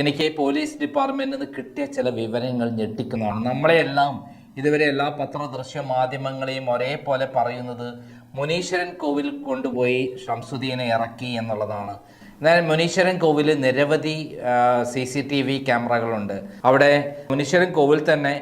എനിക്ക് പോലീസ് ഡിപ്പാർട്ട്മെന്റിൽ നിന്ന് കിട്ടിയ ചില വിവരങ്ങൾ ഞെട്ടിക്കുന്നതാണ്. നമ്മളെയെല്ലാം ഇതുവരെ എല്ലാ പത്രദൃശ്യ മാധ്യമങ്ങളെയും ഒരേപോലെ പറയുന്നത് മുനീശ്വരൻ കോവിൽ കൊണ്ടുപോയി ഷംസുദ്ദീനെ ഇറക്കി എന്നുള്ളതാണ്. എന്നാൽ മുനീശ്വരൻ കോവിൽ നിരവധി സി സി ടി വി ക്യാമറകളുണ്ട്. അവിടെ മുനീശ്വരൻ കോവിൽ തന്നെ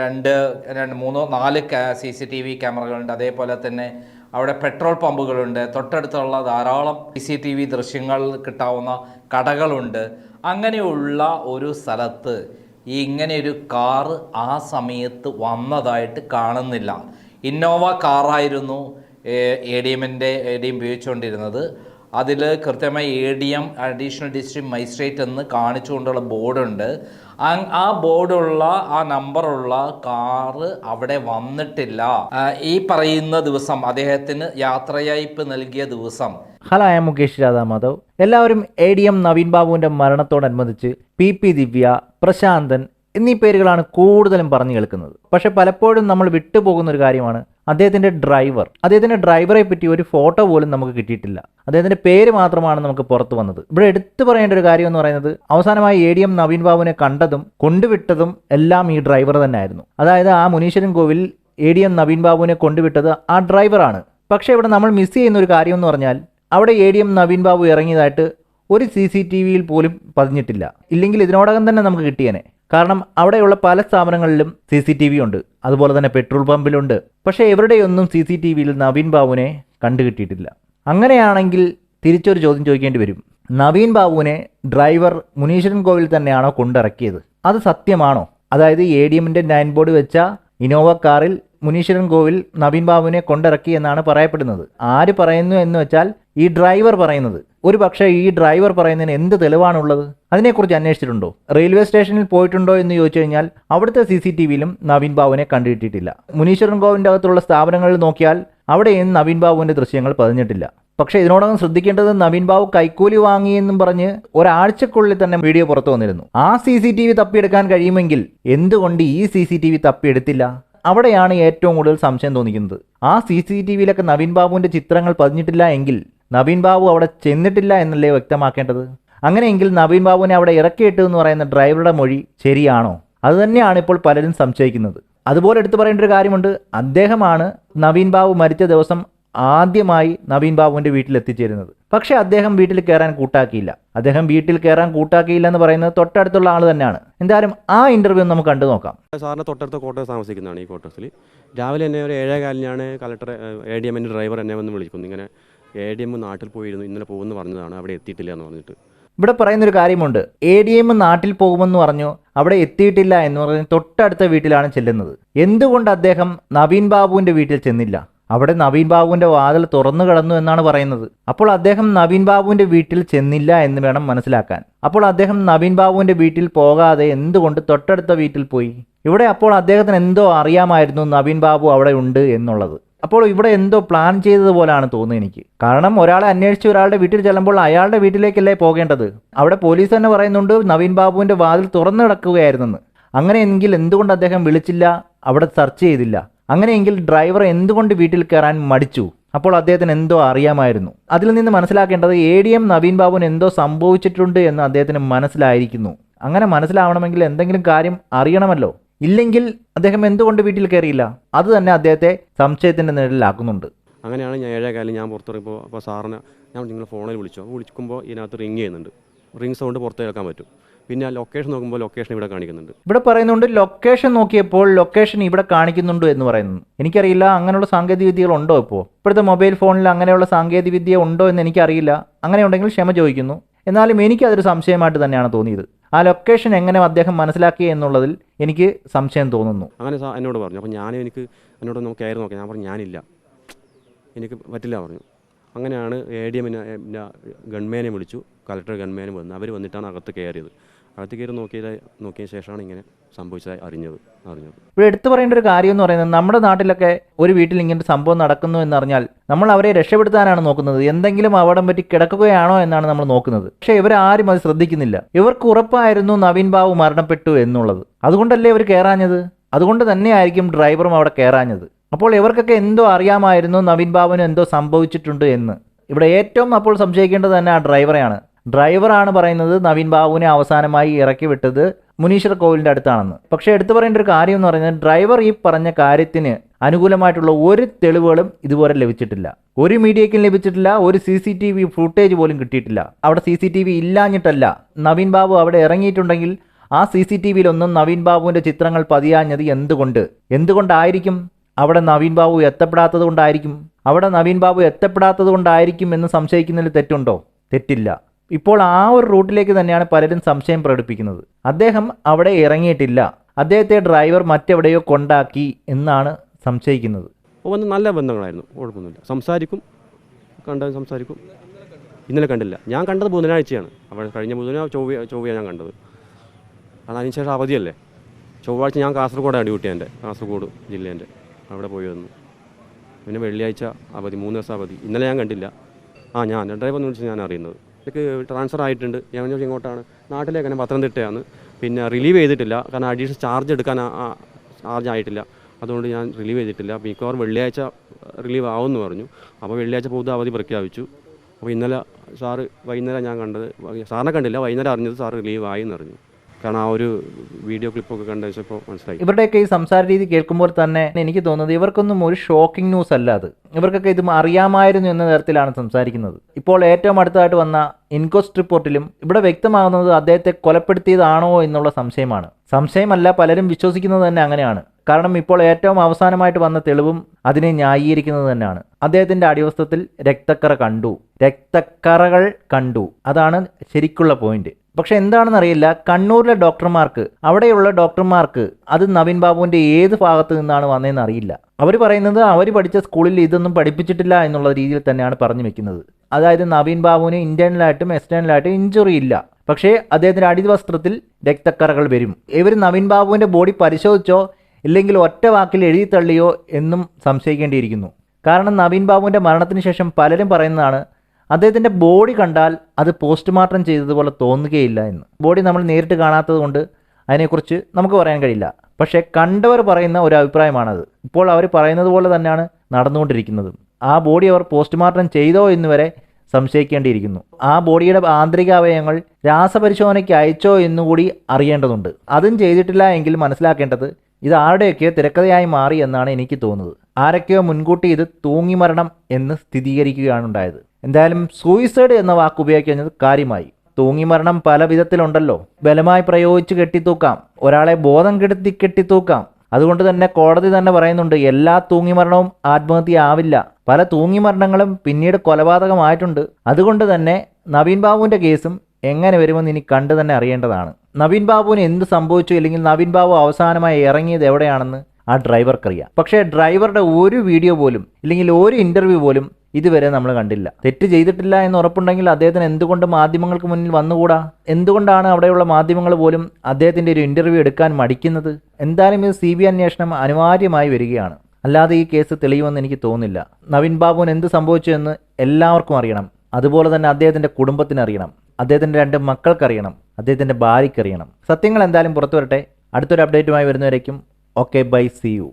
രണ്ട് രണ്ട് മൂന്നോ നാല് സി സി ടി വി ക്യാമറകളുണ്ട്. അതേപോലെ തന്നെ അവിടെ പെട്രോൾ പമ്പുകളുണ്ട്. തൊട്ടടുത്തുള്ള ധാരാളം സി സി ടി വി ദൃശ്യങ്ങൾ കിട്ടാവുന്ന കടകളുണ്ട്. അങ്ങനെയുള്ള ഒരു സ്ഥലത്ത് ഇങ്ങനെയൊരു കാറ് ആ സമയത്ത് വന്നതായിട്ട് കാണുന്നില്ല. ഇന്നോവ കാറായിരുന്നു എ ഡി എമ്മിന്റെ എ ഡി എം ഉപയോഗിച്ചുകൊണ്ടിരുന്നത്. അതിൽ കൃത്യമായി A D M additional district magistrate എന്ന് കാണിച്ചുകൊണ്ടുള്ള ബോർഡുണ്ട്. ആ- ബോർഡുള്ള ആ നമ്പറുള്ള കാറ് അവിടെ വന്നിട്ടില്ല. ഈ പറയുന്ന ദിവസം അദ്ദേഹത്തിന് യാത്രയയപ്പ് നൽകിയ ദിവസം. Hello I'm Radha Madhav എല്ലാവരും എ ഡി എം നവീൻ ബാബുവിന്റെ മരണത്തോടനുബന്ധിച്ച് പി പി ദിവ്യ പ്രശാന്തൻ എന്നീ പേരുകളാണ് കൂടുതലും പറഞ്ഞു കേൾക്കുന്നത്. പക്ഷെ പലപ്പോഴും നമ്മൾ വിട്ടുപോകുന്ന ഒരു കാര്യമാണ് അദ്ദേഹത്തിന്റെ ഡ്രൈവർ അദ്ദേഹത്തിന്റെ ഡ്രൈവറെ പറ്റി ഒരു ഫോട്ടോ പോലും നമുക്ക് കിട്ടിയിട്ടില്ല. അദ്ദേഹത്തിന്റെ പേര് മാത്രമാണ് നമുക്ക് പുറത്തു വന്നത്. ഇവിടെ എടുത്തു പറയേണ്ട ഒരു കാര്യം എന്ന് പറയുന്നത് അവസാനമായി എ ഡി എം നവീൻ ബാബുവിനെ കണ്ടതും കൊണ്ടുവിട്ടതും എല്ലാം ഈ ഡ്രൈവർ തന്നെയായിരുന്നു. അതായത് ആ Muneeswaran Kovil A D M Naveen ബാബുവിനെ കൊണ്ടുവിട്ടത് ആ ഡ്രൈവറാണ് പക്ഷേ ഇവിടെ നമ്മൾ മിസ് ചെയ്യുന്ന ഒരു കാര്യം എന്ന് പറഞ്ഞാൽ അവിടെ A D M Naveen Babu ഇറങ്ങിയതായിട്ട് ഒരു സി സി ടി വിയിൽ പോലും പതിഞ്ഞിട്ടില്ല. ഇല്ലെങ്കിൽ ഇതിനോടകം തന്നെ നമുക്ക് കിട്ടിയേനെ. കാരണം അവിടെയുള്ള പല സ്ഥാപനങ്ങളിലും സി സി ടി വി ഉണ്ട്. അതുപോലെ തന്നെ പെട്രോൾ പമ്പിലുണ്ട്. പക്ഷേ എവരുടെയൊന്നും സി സി ടി വിയിൽ നവീൻ ബാബുവിനെ കണ്ടുകിട്ടിയിട്ടില്ല അങ്ങനെയാണെങ്കിൽ തിരിച്ചൊരു ചോദ്യം ചോദിക്കേണ്ടി വരും. നവീൻ ബാബുവിനെ ഡ്രൈവർ മുനീശ്വരൻ കോവിൽ തന്നെയാണോ കൊണ്ടിറക്കിയത്? അത് സത്യമാണോ? അതായത് എ ഡി എമ്മിന്റെ നയൻ ബോർഡ് വെച്ച ഇനോവ കാറിൽ മുനീശ്വരൻ കോവിൽ നവീൻ ബാബുവിനെ കൊണ്ടിറക്കി എന്നാണ് പറയപ്പെടുന്നത്. ആര് പറയുന്നു എന്ന് വെച്ചാൽ ഈ ഡ്രൈവർ പറയുന്നത്. ഒരു പക്ഷേ ഈ ഡ്രൈവർ പറയുന്നതിന് എന്ത് തെളിവാണുള്ളത്? അതിനെക്കുറിച്ച് അന്വേഷിച്ചിട്ടുണ്ടോ? റെയിൽവേ സ്റ്റേഷനിൽ പോയിട്ടുണ്ടോ എന്ന് ചോദിച്ചു കഴിഞ്ഞാൽ അവിടുത്തെ സി സി ടി വിയിലും നവീൻ ബാബുവിനെ കണ്ടുകിട്ടിയിട്ടില്ല മുനീശ്വരൻ ഗോവിന്റെ അകത്തുള്ള സ്ഥാപനങ്ങളിൽ നോക്കിയാൽ അവിടെയും നവീൻ ബാബുവിന്റെ ദൃശ്യങ്ങൾ പതിഞ്ഞിട്ടില്ല. പക്ഷേ ഇതിനോടകം ശ്രദ്ധിക്കേണ്ടത് നവീൻ ബാബു കൈക്കൂലി വാങ്ങിയെന്നും പറഞ്ഞ് ഒരാഴ്ചക്കുള്ളിൽ തന്നെ വീഡിയോ പുറത്തു വന്നിരുന്നു. ആ സി സി ടി വി തപ്പിയെടുക്കാൻ കഴിയുമെങ്കിൽ എന്തുകൊണ്ട് ഈ സി സി ടി വി തപ്പിയെടുത്തില്ല? അവിടെയാണ് ഏറ്റവും കൂടുതൽ സംശയം തോന്നിക്കുന്നത്. ആ സി സി ടി വിയിലൊക്കെ നവീൻ ബാബുവിന്റെ ചിത്രങ്ങൾ പതിഞ്ഞിട്ടില്ല എങ്കിൽ നവീൻ ബാബു അവിടെ ചെന്നിട്ടില്ല എന്നല്ലേ വ്യക്തമാക്കേണ്ടത്? അങ്ങനെയെങ്കിൽ നവീൻ ബാബുവിനെ അവിടെ ഇറക്കിയിട്ടു എന്ന് പറയുന്ന ഡ്രൈവറുടെ മൊഴി ശരിയാണോ? അതുതന്നെയാണ് ഇപ്പോൾ പലരും സംശയിക്കുന്നത്. അതുപോലെ എടുത്തു പറയേണ്ട ഒരു കാര്യമുണ്ട്. അദ്ദേഹമാണ് നവീൻ ബാബു മരിച്ച ദിവസം ആദ്യമായി നവീൻ ബാബുവിന്റെ വീട്ടിൽ എത്തിച്ചേരുന്നത്. പക്ഷേ അദ്ദേഹം വീട്ടിൽ കയറാൻ കൂട്ടാക്കിയില്ല. അദ്ദേഹം വീട്ടിൽ കയറാൻ കൂട്ടാക്കിയില്ല എന്ന് പറയുന്നത് തൊട്ടടുത്തുള്ള ആൾ തന്നെയാണ്. എന്തായാലും ആ ഇന്റർവ്യൂ നമുക്ക് കണ്ടു നോക്കാം. സാറിന് തൊട്ടടുത്ത ക്വാർട്ടേഴ്സ് താമസിക്കുന്നതാണ് ഈ ക്വാർട്ടേഴ്സിൽ രാവിലെ തന്നെ ഒരു ഏഴേ കാലിനാണ് കളക്ടർ എ ഡി എമ്മിന്റെ ഡ്രൈവർ എന്നെ വന്ന് വിളിക്കുന്നു ഇങ്ങനെ എ ഡി എം നാട്ടിൽ പോയിരുന്നു ഇന്നലെ പോകുമെന്ന് പറഞ്ഞതാണ് അവിടെ എത്തിയിട്ടില്ല എന്ന് പറഞ്ഞിട്ട്. ഇവിടെ പറയുന്നൊരു കാര്യമുണ്ട്. എ ഡി എം നാട്ടിൽ പോകുമെന്ന് പറഞ്ഞു അവിടെ എത്തിയിട്ടില്ല എന്ന് പറഞ്ഞ് തൊട്ടടുത്ത വീട്ടിലാണ് ചെല്ലുന്നത്. എന്തുകൊണ്ട് അദ്ദേഹം നവീൻ ബാബുവിന്റെ വീട്ടിൽ ചെന്നില്ല? അവിടെ നവീൻ ബാബുവിന്റെ വാതിൽ തുറന്നു കിടന്നു എന്നാണ് പറയുന്നത്. അപ്പോൾ അദ്ദേഹം നവീൻ ബാബുവിന്റെ വീട്ടിൽ ചെന്നില്ല എന്ന് വേണം മനസ്സിലാക്കാൻ. അപ്പോൾ അദ്ദേഹം നവീൻ ബാബുവിന്റെ വീട്ടിൽ പോകാതെ എന്തുകൊണ്ട് തൊട്ടടുത്ത വീട്ടിൽ പോയി? ഇവിടെ അപ്പോൾ അദ്ദേഹത്തിന് എന്തോ അറിയാമായിരുന്നു നവീൻ ബാബു അവിടെ ഉണ്ട് എന്നുള്ളത്. അപ്പോൾ ഇവിടെ എന്തോ പ്ലാൻ ചെയ്തതുപോലാണ് തോന്നുന്നത് എനിക്ക്. കാരണം ഒരാളെ അന്വേഷിച്ച് ഒരാളുടെ വീട്ടിൽ ചെല്ലുമ്പോൾ അയാളുടെ വീട്ടിലേക്കല്ലേ പോകേണ്ടത്? അവിടെ പോലീസ് തന്നെ പറയുന്നുണ്ട് നവീൻ ബാബുവിന്റെ വാതിൽ തുറന്നു കിടക്കുകയായിരുന്നെന്ന്. അങ്ങനെയെങ്കിൽ എന്തുകൊണ്ട് അദ്ദേഹം വിളിച്ചില്ല? അവിടെ സെർച്ച് ചെയ്തില്ല. അങ്ങനെയെങ്കിൽ ഡ്രൈവർ എന്തുകൊണ്ട് വീട്ടിൽ കയറാൻ മടിച്ചു? അപ്പോൾ അദ്ദേഹത്തിന് എന്തോ അറിയാമായിരുന്നു. അതിൽ നിന്ന് മനസ്സിലാക്കേണ്ടത് എ ഡി എം നവീൻ ബാബുവിന് എന്തോ സംഭവിച്ചിട്ടുണ്ട് എന്ന് അദ്ദേഹത്തിന് മനസ്സിലായിരിക്കുന്നു. അങ്ങനെ മനസ്സിലാവണമെങ്കിൽ എന്തെങ്കിലും കാര്യം അറിയണമല്ലോ. ഇല്ലെങ്കിൽ അദ്ദേഹം എന്തുകൊണ്ട് വീട്ടിൽ കയറിയില്ല? അത് തന്നെ അദ്ദേഹത്തെ സംശയത്തിന്റെ നിഴലിലാക്കുന്നുണ്ട്. അങ്ങനെയാണ് ഞാൻ ഏഴേ കാലം ഞാൻ പുറത്തിറങ്ങിയപ്പോൾ അപ്പോൾ സാറിന് ഞാൻ നിങ്ങൾ ഫോണിൽ വിളിച്ചു. വിളിക്കുമ്പോൾ ഇതിനകത്ത് റിങ് ചെയ്യുന്നുണ്ട്. റിങ് സൗണ്ട് പുറത്ത് കേൾക്കാൻ പറ്റും. പിന്നെ ലൊക്കേഷൻ നോക്കുമ്പോൾ ലൊക്കേഷൻ ഇവിടെ കാണിക്കുന്നുണ്ട്. ഇവിടെ പറയുന്നുണ്ട് ലൊക്കേഷൻ നോക്കിയപ്പോൾ ലൊക്കേഷൻ ഇവിടെ കാണിക്കുന്നുണ്ട് എന്ന് പറയുന്നു. എനിക്കറിയില്ല അങ്ങനെയുള്ള സാങ്കേതിക വിദ്യകൾ ഉണ്ടോ ഇപ്പോൾ ഇപ്പോഴത്തെ മൊബൈൽ ഫോണിൽ അങ്ങനെയുള്ള സാങ്കേതിക വിദ്യ ഉണ്ടോ എന്ന് എനിക്കറിയില്ല. അങ്ങനെ ഉണ്ടെങ്കിൽ ക്ഷമ ചോദിക്കുന്നു. എന്നാലും എനിക്കതൊരു സംശയമായിട്ട് തന്നെയാണ് തോന്നിയത്. ആ ലൊക്കേഷൻ എങ്ങനെ അദ്ദേഹം മനസ്സിലാക്കി എന്നുള്ളതിൽ എനിക്ക് സംശയം തോന്നുന്നു. അങ്ങനെ എന്നോട് പറഞ്ഞു. അപ്പോൾ ഞാൻ എനിക്ക് എന്നോട് നമുക്ക് കയറി നോക്കി. ഞാൻ പറഞ്ഞു ഞാനില്ല. എനിക്ക് പറ്റില്ല പറഞ്ഞു. അങ്ങനെയാണ് എ ഡി എമ്മിനെ ഗൺമേനെ വിളിച്ചു. കലക്ടർ ഗൺമേനെ വന്നു. അവർ വന്നിട്ടാണ് അകത്ത് കയറിയത് അകത്ത് കയറി നോക്കിയത് നോക്കിയ ശേഷമാണ് ഇങ്ങനെ സംഭവിച്ചതായി അറിഞ്ഞത് അറിഞ്ഞത്. ഇവിടെ എടുത്തു പറയേണ്ട ഒരു കാര്യം എന്ന് പറയുന്നത് നമ്മുടെ നാട്ടിലൊക്കെ ഒരു വീട്ടിൽ ഇങ്ങനെ സംഭവം നടക്കുന്നു എന്നറിഞ്ഞാൽ നമ്മൾ അവരെ രക്ഷപ്പെടുത്താനാണ് നോക്കുന്നത്. എന്തെങ്കിലും അപകടം പറ്റി കിടക്കുകയാണോ എന്നാണ് നമ്മൾ നോക്കുന്നത്. പക്ഷേ ഇവരാരും അത് ശ്രദ്ധിക്കുന്നില്ല. ഇവർക്ക് ഉറപ്പായിരുന്നു നവീൻ ബാബു മരണപ്പെട്ടു എന്നുള്ളത്. അതുകൊണ്ടല്ലേ ഇവർ കയറാഞ്ഞത് അതുകൊണ്ട് തന്നെയായിരിക്കും ഡ്രൈവറും അവിടെ കയറാഞ്ഞത് അപ്പോൾ ഇവർക്കൊക്കെ എന്തോ അറിയാമായിരുന്നു നവീൻ ബാബുവിന് എന്തോ സംഭവിച്ചിട്ടുണ്ട് എന്ന്. ഇവിടെ ഏറ്റവും അപ്പോൾ സംശയിക്കേണ്ടത് തന്നെ ആ ഡ്രൈവറെയാണ്. ഡ്രൈവറാണ് പറയുന്നത് നവീൻ ബാബുവിനെ അവസാനമായി ഇറക്കി വിട്ടത് മുനീശ്വർ കോവിലിന്റെ അടുത്താണെന്ന്. പക്ഷേ എടുത്തു പറയേണ്ട ഒരു കാര്യം എന്ന് പറയുന്നത് ഡ്രൈവർ ഈ പറഞ്ഞ കാര്യത്തിന് അനുകൂലമായിട്ടുള്ള ഒരു തെളിവുകളും ഇതുവരെ ലഭിച്ചിട്ടില്ല. ഒരു മീഡിയയ്ക്കും ലഭിച്ചിട്ടില്ല ഒരു C C T V footage പോലും കിട്ടിയിട്ടില്ല. അവിടെ സി സി ടി വി ഇല്ലാഞ്ഞിട്ടല്ല നവീൻ ബാബു അവിടെ ഇറങ്ങിയിട്ടുണ്ടെങ്കിൽ ആ സി സി ടി വിയിലൊന്നും നവീൻ ബാബുവിന്റെ ചിത്രങ്ങൾ പതിയാഞ്ഞത് എന്തുകൊണ്ട്? എന്തുകൊണ്ടായിരിക്കും അവിടെ നവീൻ ബാബു എത്തപ്പെടാത്തത് കൊണ്ടായിരിക്കും? അവിടെ നവീൻ ബാബു എത്തപ്പെടാത്തത് കൊണ്ടായിരിക്കും എന്ന് സംശയിക്കുന്നതിൽ തെറ്റുണ്ടോ? തെറ്റില്ല. ഇപ്പോൾ ആ ഒരു റൂട്ടിലേക്ക് തന്നെയാണ് പലരും സംശയം പ്രകടിപ്പിക്കുന്നത്. അദ്ദേഹം അവിടെ ഇറങ്ങിയിട്ടില്ല. അദ്ദേഹത്തെ ഡ്രൈവർ മറ്റെവിടെയോ കൊണ്ടാക്കി എന്നാണ് സംശയിക്കുന്നത്. ഒന്ന് നല്ല ബന്ധങ്ങളായിരുന്നു. കുഴപ്പമൊന്നുമില്ല. സംസാരിക്കും. കണ്ട സംസാരിക്കും. ഇന്നലെ കണ്ടില്ല. ഞാൻ കണ്ടത് ബുധനാഴ്ചയാണ്. അപ്പോൾ കഴിഞ്ഞ ബുധന ചൊവ്വ ചൊവ്വയാണ് ഞാൻ കണ്ടത്. അത് അതിനുശേഷം അവധിയല്ലേ? ചൊവ്വാഴ്ച ഞാൻ കാസർഗോഡാണ് ഡ്യൂട്ടി എന്റെ കാസർഗോഡ് ജില്ലേന്റെ. അവിടെ പോയി വന്നു. പിന്നെ വെള്ളിയാഴ്ച അവധി മൂന്ന് ദിവസം അവധി. ഇന്നലെ ഞാൻ കണ്ടില്ല. ആ ഞാൻ ഡ്രൈവർ എന്ന് വിളിച്ച് ഞാൻ അറിയുന്നത്. എനിക്ക് ട്രാൻസ്ഫർ ആയിട്ടുണ്ട്. ഞാൻ ചോദിച്ചാൽ ഇങ്ങോട്ടാണ്. നാട്ടിലേക്ക് തന്നെ പത്തനംതിട്ടയാണ്. പിന്നെ റിലീവ് ചെയ്തിട്ടില്ല. കാരണം അഡീഷണൽ ചാർജ് എടുക്കാൻ ചാർജ് ആയിട്ടില്ല. അതുകൊണ്ട് ഞാൻ റിലീവ് ചെയ്തിട്ടില്ല. മിക്കവാറും വെള്ളിയാഴ്ച റിലീവ് ആവുമെന്ന് പറഞ്ഞു. അപ്പോൾ വെള്ളിയാഴ്ച പൊതു അവധി പ്രഖ്യാപിച്ചു. അപ്പോൾ ഇന്നലെ സാറ് വൈകുന്നേരം ഞാൻ കണ്ടത് സാറിനെ കണ്ടില്ല വൈകുന്നേരം അറിഞ്ഞത് സാർ റിലീവ് ആയി എന്ന് അറിഞ്ഞു കാരണം ആ ഒരു വീഡിയോ ക്ലിപ്പൊക്കെ കണ്ടു വെച്ചപ്പോൾ മനസ്സിലായി. ഇവരുടെയൊക്കെ ഈ സംസാര രീതി കേൾക്കുമ്പോൾ തന്നെ എനിക്ക് തോന്നുന്നത് ഇവർക്കൊന്നും ഒരു ഷോക്കിംഗ് ന്യൂസ് അല്ല അത്. ഇവർക്കൊക്കെ ഇത് അറിയാമായിരുന്നു എന്ന തരത്തിലാണ് സംസാരിക്കുന്നത്. ഇപ്പോൾ ഏറ്റവും അടുത്തായിട്ട് വന്ന ഇൻക്വസ്റ്റ് റിപ്പോർട്ടിലും ഇവിടെ വ്യക്തമാകുന്നത് അദ്ദേഹത്തെ കൊലപ്പെടുത്തിയതാണോ എന്നുള്ള സംശയമാണ്. സംശയമല്ല പലരും വിശ്വസിക്കുന്നത് തന്നെ അങ്ങനെയാണ്. കാരണം ഇപ്പോൾ ഏറ്റവും അവസാനമായിട്ട് വന്ന തെളിവും അതിനെ ന്യായീകരിക്കുന്നത് തന്നെയാണ്. അദ്ദേഹത്തിന്റെ അടിവസ്ത്രത്തിൽ രക്തക്കറ കണ്ടു. രക്തക്കറകൾ കണ്ടു. അതാണ് ശരിക്കുള്ള പോയിന്റ് പക്ഷെ എന്താണെന്നറിയില്ല. കണ്ണൂരിലെ ഡോക്ടർമാർക്ക് അവിടെയുള്ള ഡോക്ടർമാർക്ക് അത് നവീൻ ബാബുവിന്റെ ഏത് ഭാഗത്ത് നിന്നാണ് വന്നതെന്ന് അറിയില്ല. അവർ പറയുന്നത് അവർ പഠിച്ച സ്കൂളിൽ ഇതൊന്നും പഠിപ്പിച്ചിട്ടില്ല എന്നുള്ള രീതിയിൽ തന്നെയാണ് പറഞ്ഞു വെക്കുന്നത്. അതായത് നവീൻ ബാബുവിന് ഇന്റേണലായിട്ടും എക്സ്റ്റേണലായിട്ടും ഇഞ്ചുറി ഇല്ല. പക്ഷേ അദ്ദേഹത്തിന്റെ അടിവസ്ത്രത്തിൽ രക്തക്കറകൾ വരും. ഇവർ നവീൻ ബാബുവിന്റെ ബോഡി പരിശോധിച്ചോ ഇല്ലെങ്കിൽ ഒറ്റ വാക്കിൽ എഴുതി തള്ളിയോ എന്നും സംശയിക്കേണ്ടിയിരിക്കുന്നു. കാരണം നവീൻ ബാബുവിന്റെ മരണത്തിന് ശേഷം പലരും പറയുന്നതാണ് അദ്ദേഹത്തിന്റെ ബോഡി കണ്ടാൽ അത് പോസ്റ്റ്മോർട്ടം ചെയ്തതുപോലെ തോന്നുകയില്ല എന്ന്. ബോഡി നമ്മൾ നേരിട്ട് കാണാത്തത് കൊണ്ട് അതിനെക്കുറിച്ച് നമുക്ക് പറയാൻ കഴിയില്ല. പക്ഷേ കണ്ടവർ പറയുന്ന ഒരു അഭിപ്രായമാണത്. ഇപ്പോൾ അവർ പറയുന്നത് പോലെ തന്നെയാണ് നടന്നുകൊണ്ടിരിക്കുന്നത്. ആ ബോഡി അവർ പോസ്റ്റ്മോർട്ടം ചെയ്തോ എന്ന് വരെ സംശയിക്കേണ്ടിയിരിക്കുന്നു. ആ ബോഡിയുടെ ആന്തരിക അവയവങ്ങൾ രാസപരിശോധനയ്ക്ക് അയച്ചോ എന്നുകൂടി അറിയേണ്ടതുണ്ട്. അതും ചെയ്തിട്ടില്ല എങ്കിൽ മനസ്സിലാക്കേണ്ടത് ഇത് ആരുടെയൊക്കെയോ തിരക്കഥയായി മാറി എന്നാണ് എനിക്ക് തോന്നുന്നത്. ആരൊക്കെയോ മുൻകൂട്ടി ഇത് തൂങ്ങി മരണം എന്ന് സ്ഥിരീകരിക്കുകയാണ് ഉണ്ടായത്. എന്തായാലും സൂയിസൈഡ് എന്ന വാക്ക് ഉപയോഗിക്കുന്നത് കാര്യമായി. തൂങ്ങിമരണം പല വിധത്തിലുണ്ടല്ലോ. ബലമായി പ്രയോഗിച്ച് കെട്ടിത്തൂക്കാം. ഒരാളെ ബോധം കെടുത്തി കെട്ടിത്തൂക്കാം. അതുകൊണ്ട് തന്നെ കോടതി തന്നെ പറയുന്നുണ്ട് എല്ലാ തൂങ്ങിമരണവും ആത്മഹത്യ ആവില്ല പല തൂങ്ങിമരണങ്ങളും പിന്നീട് കൊലപാതകമായിട്ടുണ്ട്. അതുകൊണ്ട് തന്നെ നവീൻ ബാബുവിന്റെ കേസും എങ്ങനെ വരുമെന്ന് ഇനി കണ്ടു തന്നെ അറിയേണ്ടതാണ്. നവീൻ ബാബുവിന് എന്ത് സംഭവിച്ചു? അല്ലെങ്കിൽ നവീൻ ബാബു അവസാനമായി ഇറങ്ങിയത് എവിടെയാണെന്ന് ആ ഡ്രൈവർക്കറിയാം പക്ഷേ ഡ്രൈവറുടെ ഒരു വീഡിയോ പോലും ഇല്ലെങ്കിൽ ഒരു ഇന്റർവ്യൂ പോലും ഇതുവരെ നമ്മൾ കണ്ടില്ല. തെറ്റ് ചെയ്തിട്ടില്ല എന്ന് ഉറപ്പുണ്ടെങ്കിൽ അദ്ദേഹത്തിന് എന്തുകൊണ്ട് മാധ്യമങ്ങൾക്ക് മുന്നിൽ വന്നുകൂടാ? എന്തുകൊണ്ടാണ് അവിടെയുള്ള മാധ്യമങ്ങൾ പോലും അദ്ദേഹത്തിന്റെ ഒരു ഇന്റർവ്യൂ എടുക്കാൻ മടിക്കുന്നത്? എന്തായാലും ഇത് സി ബി അന്വേഷണം അനിവാര്യമായി വരികയാണ്. അല്ലാതെ ഈ കേസ് തെളിയുമെന്ന് എനിക്ക് തോന്നുന്നില്ല. നവീൻ ബാബുവിന് എന്ത് സംഭവിച്ചു എന്ന് എല്ലാവർക്കും അറിയണം. അതുപോലെ തന്നെ അദ്ദേഹത്തിന്റെ കുടുംബത്തിന് അറിയണം. അദ്ദേഹത്തിന്റെ രണ്ട് മക്കൾക്കറിയണം അദ്ദേഹത്തിന്റെ ഭാര്യയ്ക്കറിയണം സത്യങ്ങൾ എന്തായാലും പുറത്തു വരട്ടെ അടുത്തൊരു അപ്ഡേറ്റുമായി വരുന്നവരേക്കും ഓക്കെ ബൈ സി യു